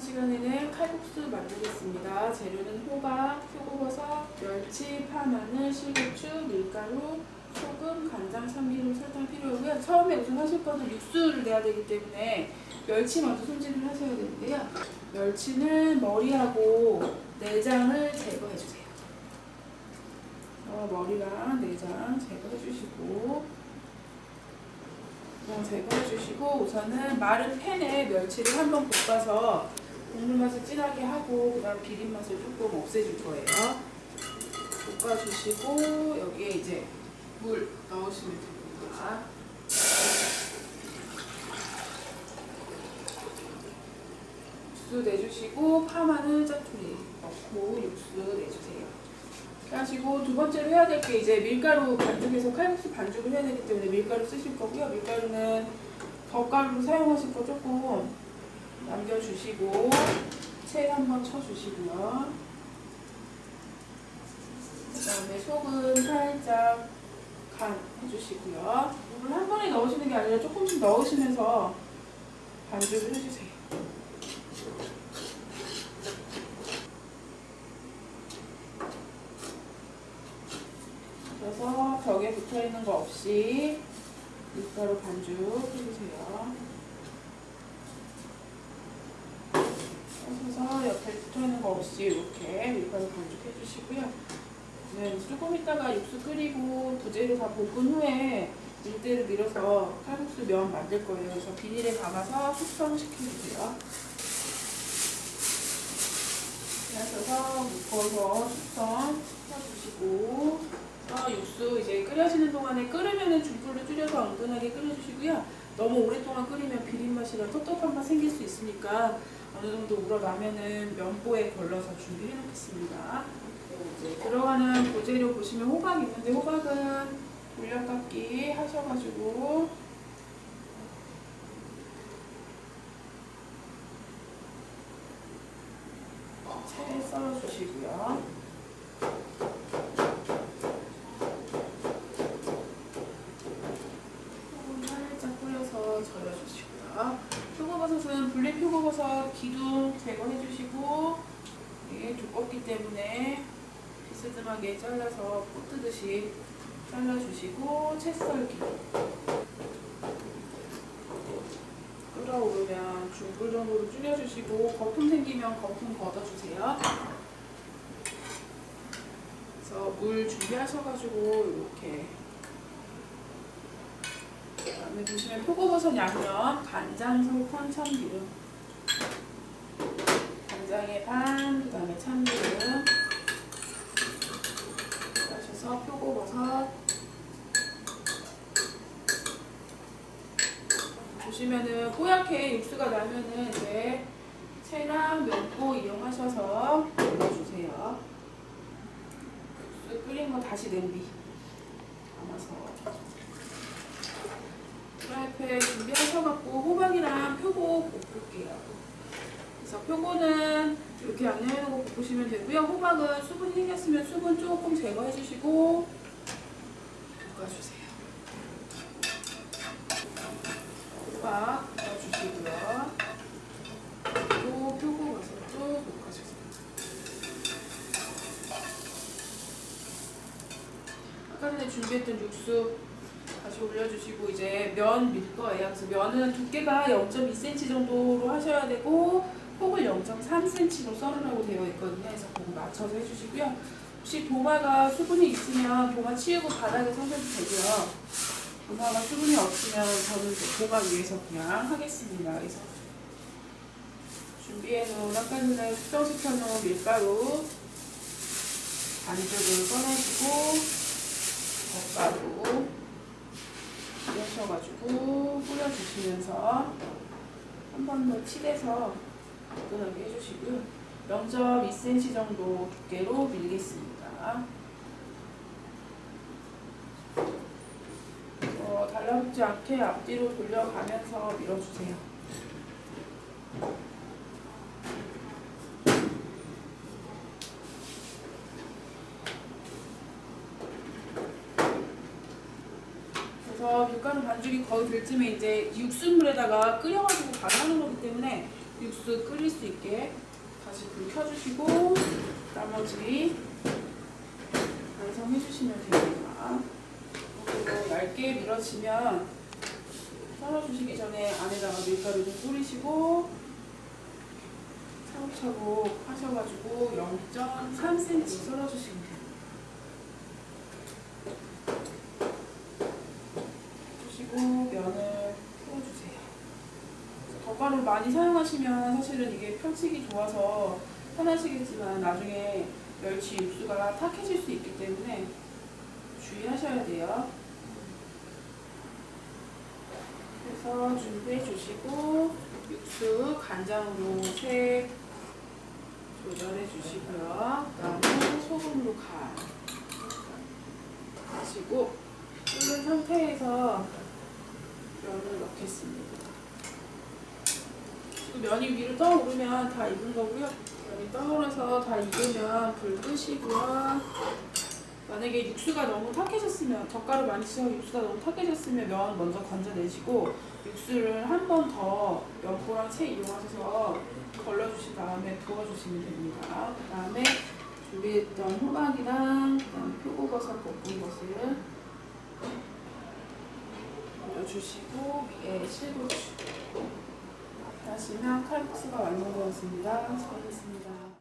시간에는 칼국수 만들겠습니다. 재료는 호박, 표고버섯, 멸치, 파, 마늘, 실고추, 밀가루, 소금, 간장, 참기름, 설탕 필요하고요. 처음에 우선 하실 거는 육수를 내야 되기 때문에 멸치 먼저 손질을 하셔야 되는데요. 멸치는 머리하고 내장을 제거해 주세요. 어, 머리랑 내장 제거해 주시고 어, 제거해 주시고 우선은 마른 팬에 멸치를 한번 볶아서 국물 맛을 진하게 하고 그다음 비린 맛을 조금 없애줄 거예요. 볶아주시고 여기에 이제 물 넣으시면 됩니다. 육수 내주시고 파마늘 짜투리 넣고 육수 내주세요. 하시고 두 번째로 해야 될 게 이제 밀가루 반죽해서 칼국수 반죽을 해야 되기 때문에 밀가루 쓰실 거고요. 밀가루는 덧가루 사용하실 거 조금 남겨주시고 채 한번 쳐주시고요. 그 다음에 소금 살짝 간 해주시고요. 물을 한 번에 넣으시는 게 아니라 조금씩 넣으시면서 반죽을 해주세요. 그래서 벽에 붙어 있는 거 없이 밀가루 반죽 해주세요. 하셔서 옆에 붙어 있는 거 없이 이렇게 밀가루 반죽 해 주시고요. 네, 조금 있다가 육수 끓이고 부재료 다 볶은 후에 밀대를 밀어서 칼국수 면 만들 거예요. 그래서 비닐에 담아서 숙성시켜주세요. 하셔서 묶어서 숙성 시켜주시고 어, 육수 이제 끓여지는 동안에 끓으면 은 중불을 줄여서 은근하게 끓여주시고요. 너무 오랫동안 끓이면 비린 맛이랑 텁텁한 맛 생길 수 있으니까 어느 정도 우러나면은 면보에 걸러서 준비해 놓겠습니다. 이제 들어가는 고재료 보시면 호박 있는데 호박은 돌려깎기 하셔가지고 채 썰어주시고요. 소금 살짝 절여주시고요. 표고버섯은 분리 표고버섯 기둥 제거해주시고 이게 두껍기 때문에 비스듬하게 잘라서 꽂듯이 잘라주시고 채 썰기 끓어오르면 중불 정도로 줄여주시고 거품 생기면 거품 걷어주세요. 그래서 물 준비하셔가지고 이렇게 그다음에 보시면 표고버섯 양념, 간장, 설탕, 참기름 간장에 반, 그 다음에 참기름 하셔서 표고버섯. 보시면은 뽀얗게 육수가 나면은 이제 채랑 면보 이용하셔서 넣어주세요. 육수 끓인 거 다시 냄비 담아서 프라이팬 준비하셔갖고 호박이랑 표고 볶을게요. 그래서 표고는 이렇게 양념해놓고 볶으시면 되고요. 호박은 수분이 생겼으면 수분 조금 제거해주시고 볶아주세요. 호박 넣어주시고요. 또 표고버섯도 볶아주세요. 아까 전에 준비했던 육수 다시 올려주시고 이제 면 밀 거예요. 그래서 면은 두께가 0.2cm 정도로 하셔야 되고 폭을 0.3cm로 썰으라고 되어 있거든요. 그래서 그거 맞춰서 해주시고요. 혹시 도마가 수분이 있으면 도마 치우고 바닥에 서셔도 되고요. 도마가 수분이 없으면 저는 도마 위에서 그냥 하겠습니다. 그래서 준비해놓은 아까 전에 숙성시켜놓은 밀가루 반죽을 꺼내시고 젓가루 뿌려셔가지고 뿌려주시면서 한 번더 치대서 뜨끈하게 해주시고요. 0.2cm 정도 두께로 밀겠습니다. 어, 달라붙지 않게 앞뒤로 돌려가면서 밀어주세요. 그래서 밀가루 반죽이 거의 될 쯤에 이제 육수물에다가 끓여가지고 바로 하는 거기 때문에 육수 끓일 수 있게 다시 불 켜주시고 나머지 완성해 주시면 됩니다. 그리고 얇게 밀어지면 썰어주시기 전에 안에다가 밀가루 좀 뿌리시고 차곡차곡 하셔가지고 0.3cm 썰어주시면. 주시고 면을 풀어주세요. 덧가루 많이 사용하시면 사실은 이게 펼치기 좋아서 편하시겠지만 나중에 멸치 육수가 탁해질 수 있기 때문에 주의하셔야 돼요. 그래서 준비해 주시고 육수 간장으로 색 조절해 주시고요. 그다음에 소금으로 간 하시고 끓는 상태에서 면을 넣겠습니다. 면이 위로 떠오르면 다 익은 거고요. 면이 떠오르서 다 익으면 불 끄시고요. 만약에 육수가 너무 탁해졌으면 젓가루 많이 쓰고 육수가 너무 탁해졌으면 면 먼저 건져내시고 육수를 한 번 더 면보랑 채 이용하셔서 걸러주신 다음에 부어주시면 됩니다. 그 다음에 준비했던 호박이랑 그다음에 표고버섯 볶은 것을 올려주시고 위에 실고추 하시면 칼국수가 완성되었습니다. 수고하셨습니다.